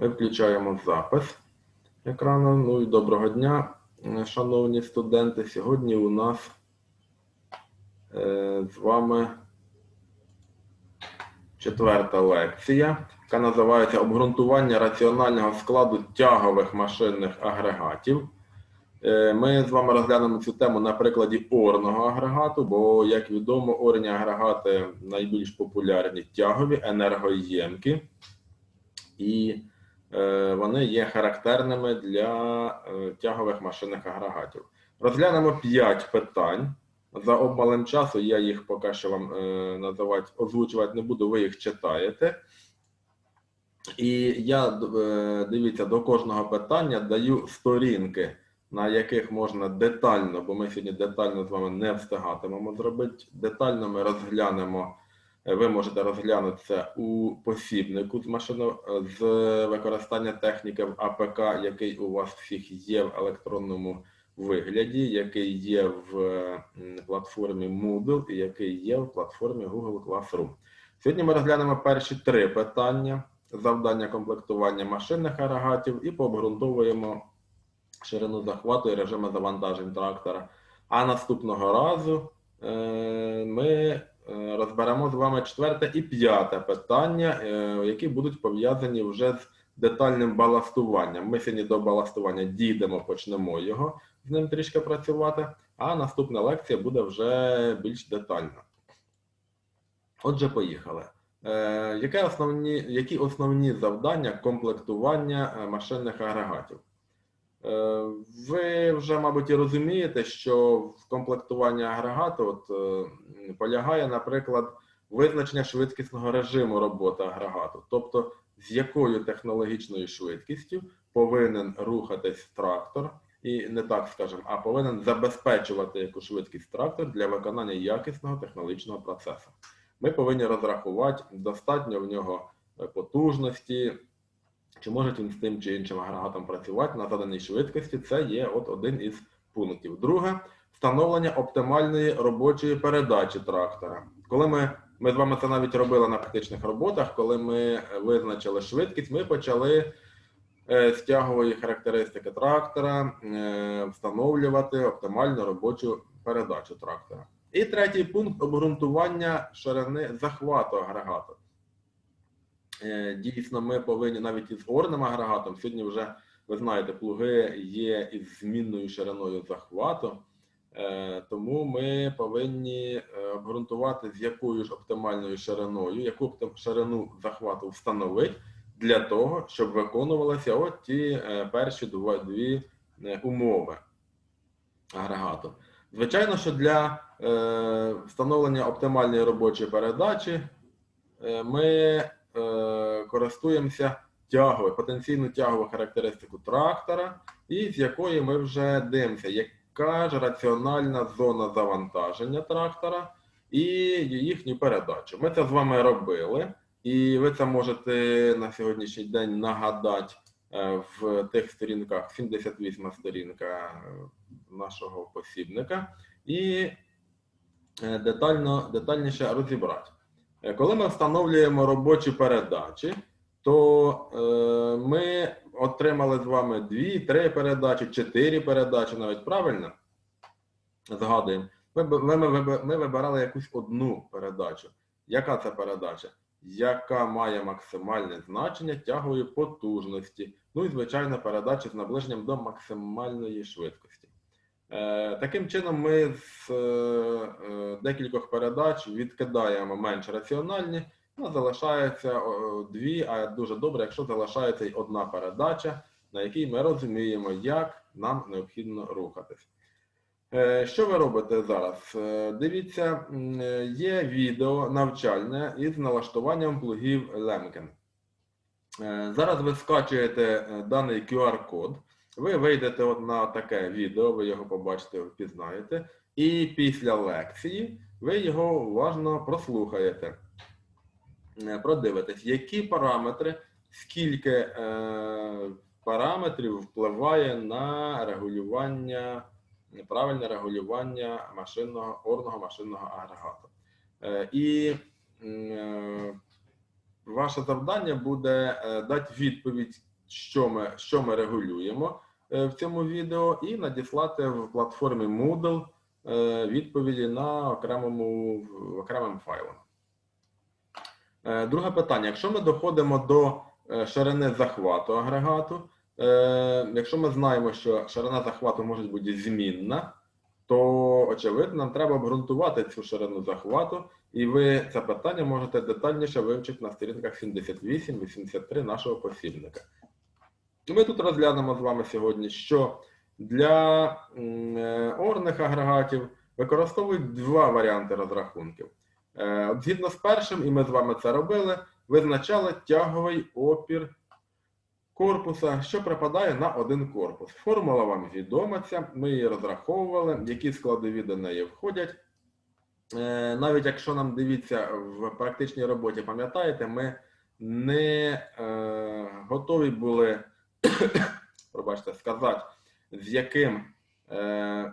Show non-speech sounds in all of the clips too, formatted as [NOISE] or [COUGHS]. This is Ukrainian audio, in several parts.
Ми включаємо запис екрану. Ну і доброго дня, е, шановні студенти. Сьогодні у нас е, з вами четверта лекція, яка називається Обґрунтування раціонального складу тягових машинних агрегатів. Е, Ми з вами розглянемо цю тему на прикладі орного агрегату, бо, як відомо, орні агрегати найбільш популярні тягові, енергоємкі, і вони є характерними для е, тягових машинних агрегатів. Розглянемо 5 питань. За обмалем часу я їх поки що вам е, називати, озвучувати не буду, ви їх читаєте. І я е, дивіться, до кожного питання даю сторінки, на яких можна детально, бо ми сьогодні детально з вами не встигатимемо зробити. Детально ми розглянемо. Ви можете розглянути це у посібнику з машино з використання техніки в АПК, який у вас всіх є в електронному вигляді, який є в платформі Moodle і який є в платформі Google Classroom. Сьогодні ми розглянемо перші три питання: завдання комплектування машинних агрегатів і пообґрунтовуємо ширину захвату і режими завантажень трактора. А наступного разу е, ми розберемо з вами четверте і п'яте питання, е, які будуть пов'язані вже з детальним баластуванням. Ми сьогодні до баластування дійдемо, почнемо його з ним трішки працювати, а наступна лекція буде вже більш детальна. Отже, поїхали. Е, яке основні, які основні завдання комплектування е, машинних агрегатів? Е, ви вже, мабуть, і розумієте, що в комплектуванні агрегату от, е, полягає, наприклад, визначення швидкісного режиму роботи агрегату, тобто з якою технологічною швидкістю повинен рухатись трактор, і не так скажемо, а повинен забезпечувати яку швидкість трактор для виконання якісного технологічного процесу. Ми повинні розрахувати достатньо в нього е, потужності, чи може він з тим чи іншим агрегатом працювати на заданій швидкості. Це є от один із пунктів. Друге встановлення оптимальної робочої передачі трактора. Коли ми, ми з вами це навіть робили на практичних роботах, коли ми е, визначили швидкість, ми почали е, з тягової характеристики трактора е, встановлювати оптимальну робочу передачу трактора. І третій пункт обґрунтування ширини захвату агрегату. Е, Дійсно, ми повинні навіть із орним агрегатом, сьогодні вже, ви знаєте, плуги є із змінною шириною захвату, Е, тому ми повинні е, обґрунтувати, з якою ж оптимальною шириною, яку ширину захвату встановити для того, щоб виконувалися от ті перші дві умови агрегату. Звичайно, що для встановлення оптимальної робочої передачі ми користуємося тягою, потенційну тягову характеристику трактора, і з якої ми вже дивимося, яка ж раціональна зона завантаження трактора і їхню передачу. Ми це з вами робили, і ви це можете на сьогоднішній день нагадати е, в тих сторінках, 78 сторінка е, нашого посібника, і е, детально, детальніше розібрати. Е, Коли ми встановлюємо робочі передачі, то е, ми отримали з вами дві, три передачі, чотири передачі, навіть правильно згадуємо. Ми, ми, ми, ми вибирали якусь одну передачу. Яка це передача? Яка має максимальне значення тягової потужності. Ну і, звичайно, передача з наближенням до максимальної швидкості. Е, таким чином, ми з е, е, декількох передач відкидаємо менш раціональні, ну, залишається дві, а дуже добре, якщо залишається й одна передача, на якій ми розуміємо, як нам необхідно рухатись. Що ви робите зараз? Дивіться, є відео навчальне із налаштуванням плугів Lemken. Е, Зараз ви скачуєте даний QR-код, ви вийдете от на таке відео, ви його побачите, впізнаєте, і після лекції ви його уважно прослухаєте, Е, продивитесь, які параметри, скільки е, параметрів впливає на регулювання, правильне регулювання машинного, орного машинного агрегату. Е, І е, ваше завдання буде е, дати відповідь, що ми, що ми регулюємо в цьому відео, і надіслати в платформі Moodle е, відповіді на окремому окремим файлом. Е, Друге питання. Якщо ми доходимо до е, ширини захвату агрегату, е, якщо ми знаємо, що ширина захвату може бути змінна, то очевидно нам треба обґрунтувати цю ширину захвату, і ви це питання можете детальніше вивчити на сторінках 78-83 нашого посібника. Ми тут розглянемо з вами сьогодні, що для е, орних агрегатів використовують два варіанти розрахунків. Е, згідно з першим, і ми з вами це робили, визначали тяговий опір корпуса, що припадає на один корпус. Формула вам відома ця, ми її розраховували, які складові до неї входять. Е, Навіть якщо нам дивіться в практичній роботі, пам'ятаєте, ми не готові були, [COUGHS] пробачте, сказати, з яким е,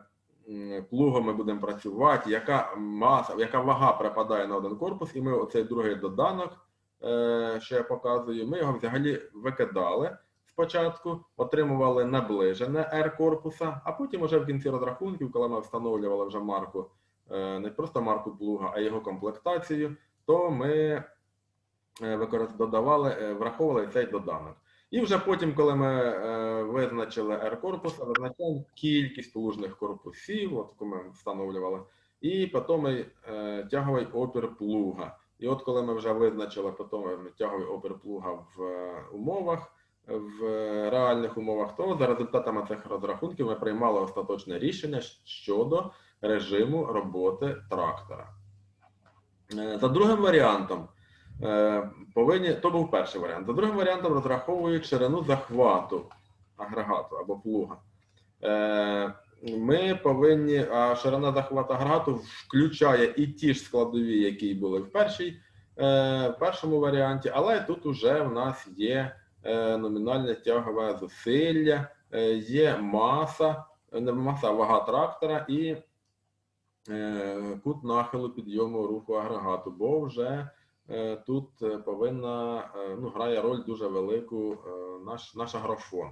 плугом ми будемо працювати, яка маса, яка вага припадає на один корпус, і ми оцей другий доданок, е, що я показую, ми його взагалі викидали спочатку, отримували наближене R корпуса, а потім уже в кінці розрахунків, коли ми встановлювали вже марку, е, не просто марку плуга, а його комплектацію, то ми е, додавали, е, враховували цей доданок. І вже потім, коли ми е, визначили R-корпус, визначаємо кількість плужних корпусів, от яку ми встановлювали, і потім е, тяговий опір плуга. І от коли ми вже визначили потім тяговий опір плуга в е, умовах, в реальних умовах, то за результатами цих розрахунків ми приймали остаточне рішення щодо режиму роботи трактора. Е, За другим варіантом, е, повинні, то був перший варіант. За другим варіантом розраховують ширину захвату агрегату або плуга. Е, Ми повинні, а ширина захвату агрегату включає і ті ж складові, які були в, першій, е, в першому варіанті, але тут уже в нас є е, номінальне тягове зусилля, е, є маса, е, не маса, вага трактора і е, кут нахилу підйому руху агрегату, бо вже е, тут е, повинна е, ну, грає роль дуже велику е, наш, наш агрофон.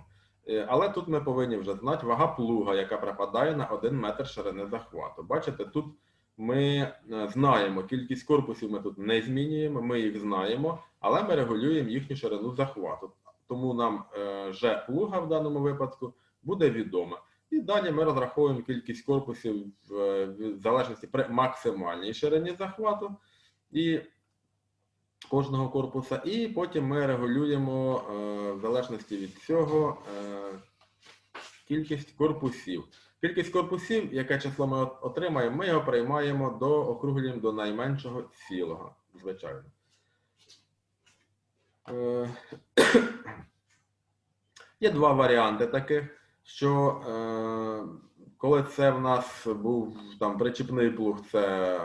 Е, Але тут ми повинні вже знати вага плуга, яка припадає на 1 метр ширини захвату. Бачите, тут ми е, знаємо кількість корпусів, ми тут не змінюємо, ми їх знаємо, але ми регулюємо їхню ширину захвату. Тому нам е, вже плуга в даному випадку буде відома. І далі ми розраховуємо кількість корпусів е, в залежності при максимальній ширині захвату і кожного корпуса. І потім ми регулюємо е, в залежності від цього е, кількість корпусів. Кількість корпусів, яке число ми отримаємо, ми його приймаємо до округлюємо до найменшого цілого, звичайно. Е, [COUGHS] Є два варіанти таких, що е, коли це в нас був там причіпний плуг, це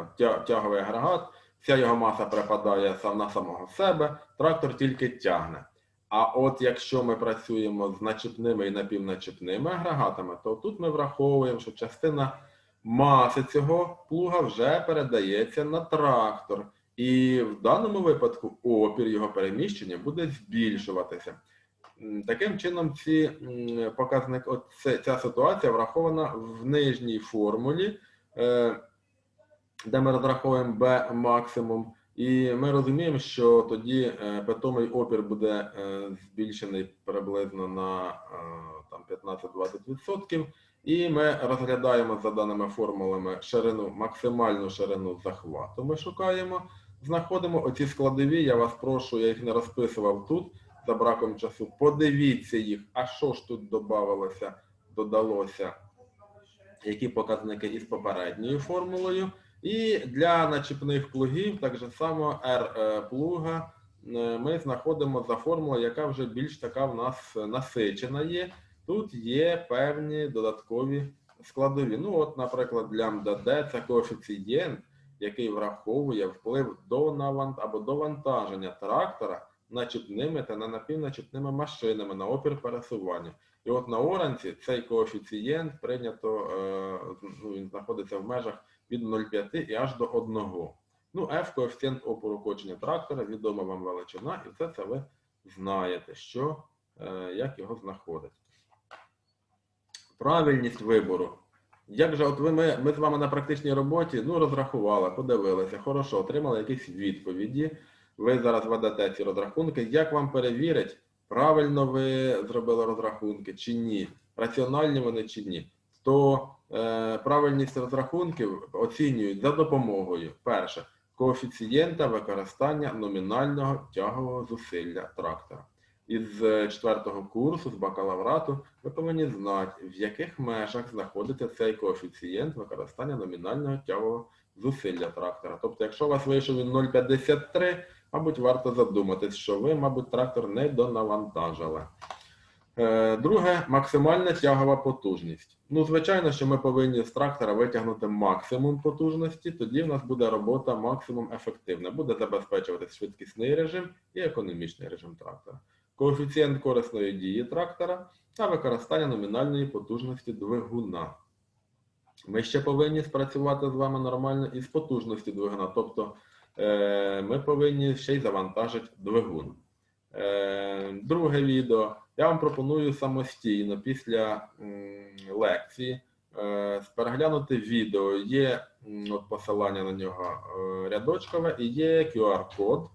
тяговий агрегат, вся його маса припадає на самого себе, трактор тільки тягне. А от якщо ми працюємо з начіпними і напівначіпними агрегатами, то тут ми враховуємо, що частина маси цього плуга вже передається на трактор. І в даному випадку опір його переміщення буде збільшуватися. Таким чином, ці показник, от ця ситуація врахована в нижній формулі, е, де ми розраховуємо B максимум, і ми розуміємо, що тоді е, питомий опір буде е, збільшений приблизно на е, 15-20%. І ми розглядаємо за даними формулами ширину, максимальну ширину захвату. Ми шукаємо, знаходимо оці складові. Я вас прошу, я їх не розписував тут за браком часу. Подивіться їх, а що ж тут додавалося, додалося, які показники із попередньою формулою. І для начіпних плугів, так же само R е, плуга, е, ми знаходимо за формулою, яка вже більш така в нас насичена є. Тут є певні додаткові складові. Ну, от, наприклад, для МДД це коефіцієнт, який враховує вплив до навант або до вантаження трактора начіпними та на напівначіпними машинами на опір пересування. І от на оранці цей коефіцієнт прийнято, е, ну, він знаходиться в межах від 0,5 і аж до 1. Ну, F коефіцієнт опору кочення трактора, відома вам величина, і все це ви знаєте, що, е, як його знаходити. Правильність вибору. Як же, от ви, ми, ми з вами на практичній роботі ну, розрахували, подивилися, хорошо, отримали якісь відповіді. Ви зараз ведете ці розрахунки. Як вам перевірять, правильно ви зробили розрахунки чи ні, раціональні вони чи ні? То е, правильність розрахунків оцінюють за допомогою перше коефіцієнта використання номінального тягового зусилля трактора. Із е, четвертого курсу з бакалаврату ви повинні знати, в яких межах знаходиться цей коефіцієнт використання номінального тягового зусилля трактора. Тобто, якщо у вас вийшов 0,53, мабуть, варто задуматись, що ви, мабуть, трактор не донавантажили. Е, Друге, максимальна тягова потужність. Ну, звичайно, що ми повинні з трактора витягнути максимум потужності, тоді в нас буде робота максимум ефективна. Буде забезпечуватись швидкісний режим і економічний режим трактора. Коефіцієнт корисної дії трактора та використання номінальної потужності двигуна. Ми ще повинні спрацювати з вами нормально із потужності двигуна. Тобто е, ми повинні ще й завантажити двигун. Е, друге відео. Я вам пропоную самостійно після лекції е, переглянути відео. Є от посилання на нього е, рядочкове і є QR-код.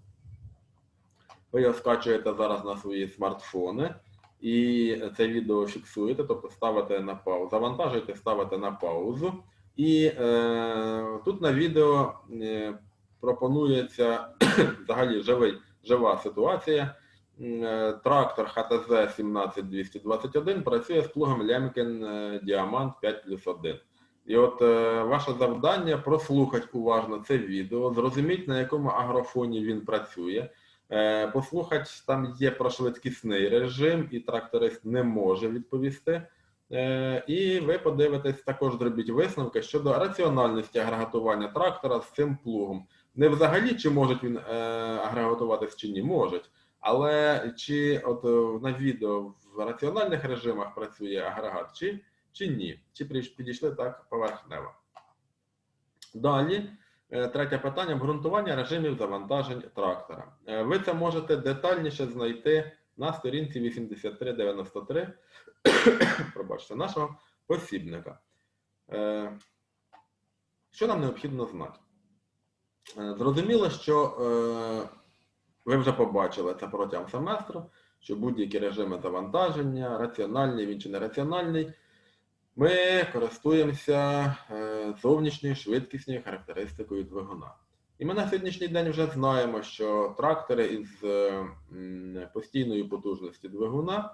Ви його скачуєте зараз на свої смартфони і це відео фіксуєте, тобто ставите на паузу, завантажуєте, ставите на паузу. І е, тут на відео е, пропонується [CLEARS THROAT] взагалі живий, жива ситуація. Е, Трактор ХТЗ 17221 працює з плугом Лемкен е, Діамант 5 плюс 1. І от е, ваше завдання прослухати уважно це відео, зрозуміти, на якому агрофоні він працює. Е, Послухати, там є про швидкісний режим, і тракторист не може відповісти. Е, І ви подивитесь, також зробіть висновки щодо раціональності агрегатування трактора з цим плугом. Не взагалі, чи можуть він е, агрегатуватись чи ні, можуть. Але чи от е, на відео в раціональних режимах працює агрегат, чи, чи ні? Чи підійшли так поверхнево? Далі, е, третє питання: обґрунтування режимів завантажень трактора. Е, Ви це можете детальніше знайти на сторінці 8393 [COUGHS] пробачте, нашого посібника. Що нам необхідно знати? Зрозуміло, що ви вже побачили це протягом семестру, що будь-які режими завантаження, раціональний, він чи нераціональний, ми користуємося е, зовнішньою швидкісною характеристикою двигуна. І ми на сьогоднішній день вже знаємо, що трактори із е, постійною потужністю двигуна,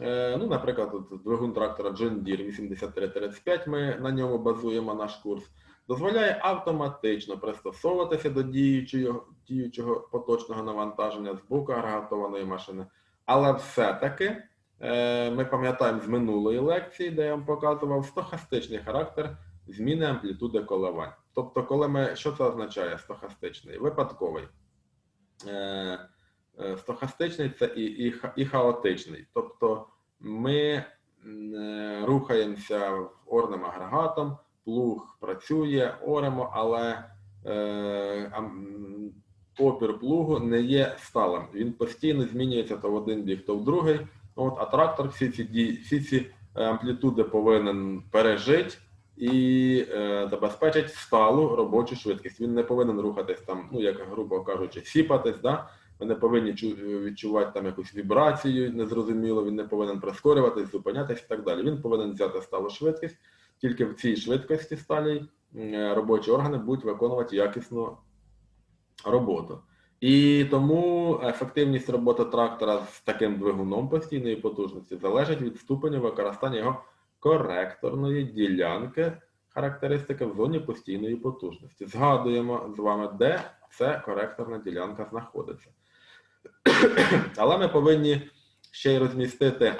е, ну, наприклад, двигун трактора John Deere 8335, ми на ньому базуємо наш курс, дозволяє автоматично пристосовуватися до діючого, діючого поточного навантаження з боку агрегатованої машини. Але все-таки е, ми пам'ятаємо з минулої лекції, де я вам показував стохастичний характер зміни амплітуди коливань. Тобто, коли ми, що це означає стохастичний? Випадковий. Е, е, стохастичний це і, і, і хаотичний. Тобто ми рухаємося орним агрегатом, плуг працює, оремо, але е, опір плугу не є сталим. Він постійно змінюється то в один бік, то в другий. От, а трактор всі ці, дії- всі ці е, амплітуди повинен пережити і е, забезпечить сталу робочу швидкість. Він не повинен рухатись там, ну як грубо кажучи, сіпатись. Да? Ви не повинні чу- відчувати там якусь вібрацію, незрозуміло, він не повинен прискорюватись, зупинятись і так далі. Він повинен взяти сталу швидкість. Тільки в цій швидкості сталій робочі органи будуть виконувати якісну роботу. І тому ефективність роботи трактора з таким двигуном постійної потужності залежить від ступеню використання його коректорної ділянки характеристики в зоні постійної потужності. Згадуємо з вами, де ця коректорна ділянка знаходиться. [CLEARS THROAT] Але ми повинні ще й розмістити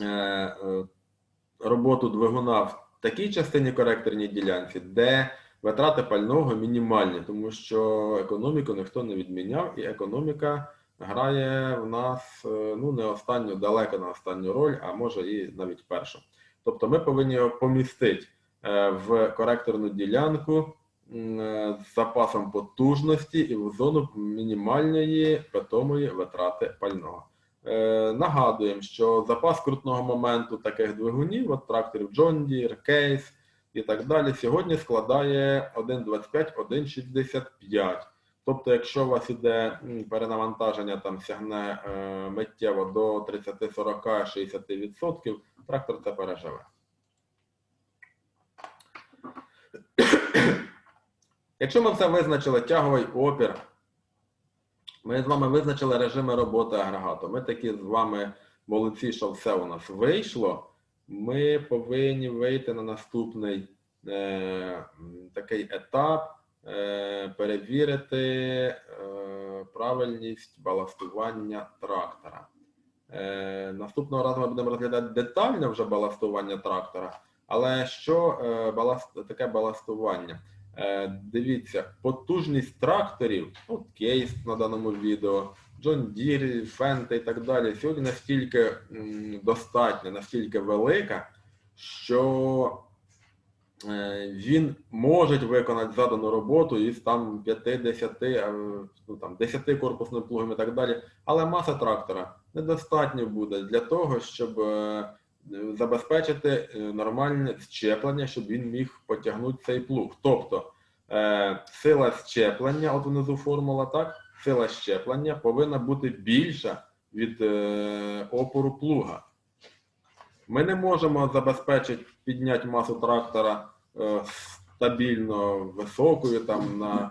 е, е, роботу двигуна в такій частині коректорній ділянці, де витрати пального мінімальні, тому що економіку ніхто не відміняв, і економіка грає в нас е, ну не останню, далеко на останню роль, а може і навіть першу. Тобто ми повинні його помістити е, в коректорну ділянку, е, з запасом потужності і в зону мінімальної питомої витрати пального. Е, Нагадуємо, що запас крутного моменту таких двигунів, от тракторів John Deere, Case і так далі, сьогодні складає 1,25-1,65. Тобто, якщо у вас іде перенавантаження, там сягне е, миттєво до 30, 40, 60%, трактор це переживе. Якщо ми все визначили тяговий опір, ми з вами визначили режими роботи агрегату. Ми такі з вами молодці, що все у нас вийшло. Ми повинні вийти на наступний е, такий етап, е, перевірити е, правильність баластування трактора. Е, наступного разу ми будемо розглядати детально вже баластування трактора. Але що е, баласт, таке баластування? Е, дивіться, потужність тракторів, от кейс на даному відео, John Deere, Fendt і так далі, сьогодні настільки достатня, настільки велика, що е, він може виконати задану роботу із там 5-10, е, ну, там, 10 корпусним плугом і так далі, але маса трактора недостатньо буде для того, щоб е, забезпечити е, нормальне щеплення, щоб він міг потягнути цей плуг. Тобто е, сила щеплення, от внизу формула, так? Сила щеплення повинна бути більша від е, опору плуга. Ми не можемо забезпечити підняти масу трактора стабільно високою, там на,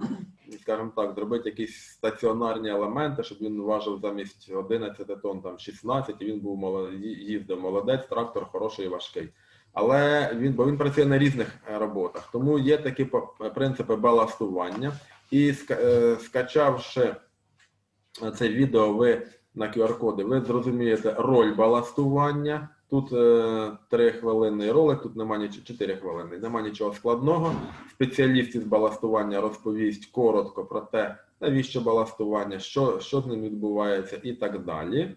скажімо так, зробити якісь стаціонарні елементи, щоб він важив замість 11 тонн, там 16, і він був молод... їздив молодець, трактор хороший і важкий. Але він, бо він працює на різних е, роботах. Тому є такі принципи баластування. І е, скачавши це відео, ви на QR-коди, ви зрозумієте роль баластування. Тут е, 3 хвилинний ролик, тут немає нічого, 4 хвилини, немає нічого складного. Спеціаліст із баластування розповість коротко про те, навіщо баластування, що, що з ним відбувається і так далі.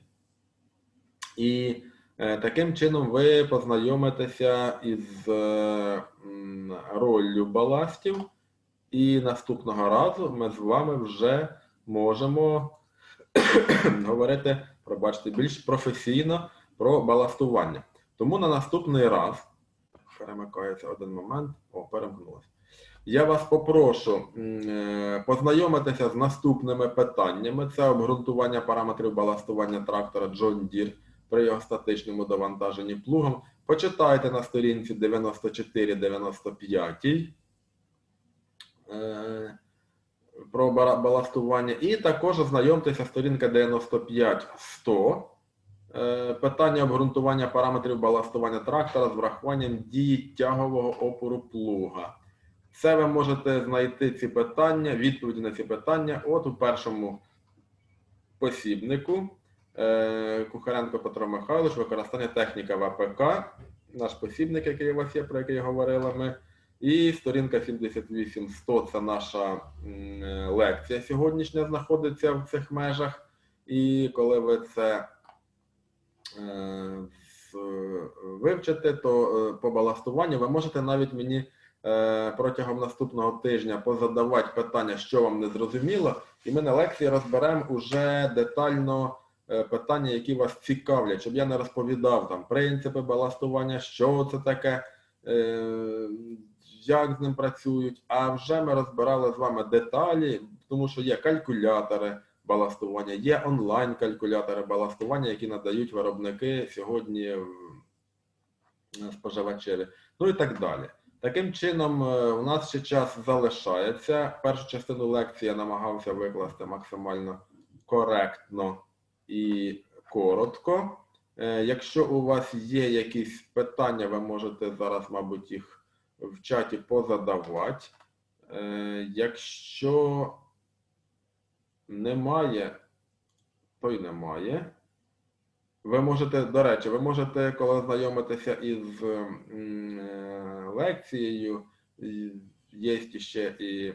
І е, таким чином ви познайомитеся із е, роллю баластів. І наступного разу ми з вами вже можемо [COUGHS] говорити, пробачте, більш професійно про баластування. Тому на наступний раз перемикається один момент. О, перемкнулося. Я вас попрошу е, познайомитися з наступними питаннями. Це обґрунтування параметрів баластування трактора John Deere при його статичному довантаженні плугом. Почитайте на сторінці 94-95 е, про баластування. І також ознайомтеся сторінка 95-100. Е, Питання обґрунтування параметрів баластування трактора з врахуванням дії тягового опору плуга. Це ви можете знайти ці питання, відповіді на ці питання от у першому посібнику. Е, Кухаренко Петро Михайлович, використання техніка ВПК, наш посібник, який у вас є, про який говорили ми. І сторінка 78-100 це наша лекція сьогоднішня знаходиться в цих межах. І коли ви це е, з- вивчите, то е, по баластуванню ви можете навіть мені е, протягом наступного тижня позадавати питання, що вам не зрозуміло, і ми на лекції розберемо уже детально е, питання, які вас цікавлять, щоб я не розповідав там принципи баластування, що це таке, е, як з ним працюють. А вже ми розбирали з вами деталі, тому що є калькулятори баластування, є онлайн-калькулятори баластування, які надають виробники сьогодні споживачеві, ну і так далі. Таким чином, е, у нас ще час залишається. Першу частину лекції я намагався викласти максимально коректно і коротко. Е, Якщо у вас є якісь питання, ви можете зараз, мабуть, їх в чаті позадавати. Е, Якщо немає, то й немає. Ви можете, до речі, ви можете, коли знайомитеся із е, лекцією, є ще і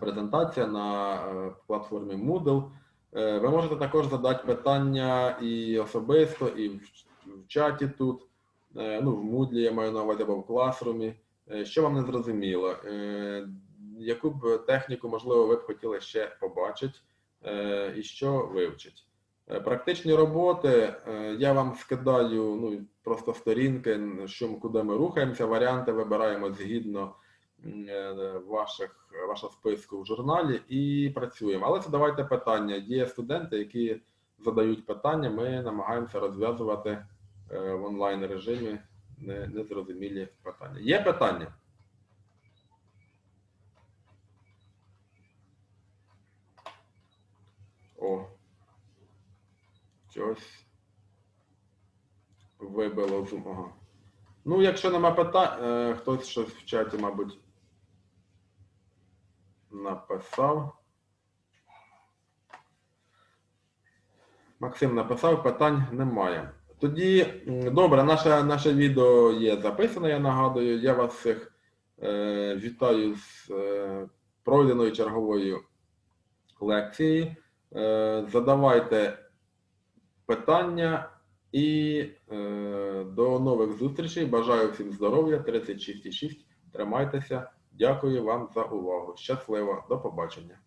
презентація на е, платформі Moodle. Е, Ви можете також задати питання і особисто, і в, чаті тут, ну, в Moodle я маю на увазі або в класрумі. Що вам не зрозуміло? Яку б техніку, можливо, ви б хотіли ще побачити е, і що вивчити? Е, Практичні роботи е, я вам скидаю ну, просто сторінки, що куди ми рухаємося, варіанти вибираємо згідно ваших, вашого списку в журналі і працюємо. Але задавайте питання. Є студенти, які задають питання, ми намагаємося розв'язувати в онлайн режимі незрозумілі питання. Є питання? О. Щось вибило з Ага. Ну, якщо нема питань, е, хтось щось в чаті, мабуть, написав. Максим написав, питань немає. Тоді, добре, наше, наше відео є записане, я нагадую. Я вас всіх е, вітаю з е, пройденою черговою лекцією. Е, задавайте питання і е, до нових зустрічей. Бажаю всім здоров'я, 36,6. Тримайтеся. Дякую вам за увагу. Щасливо, до побачення.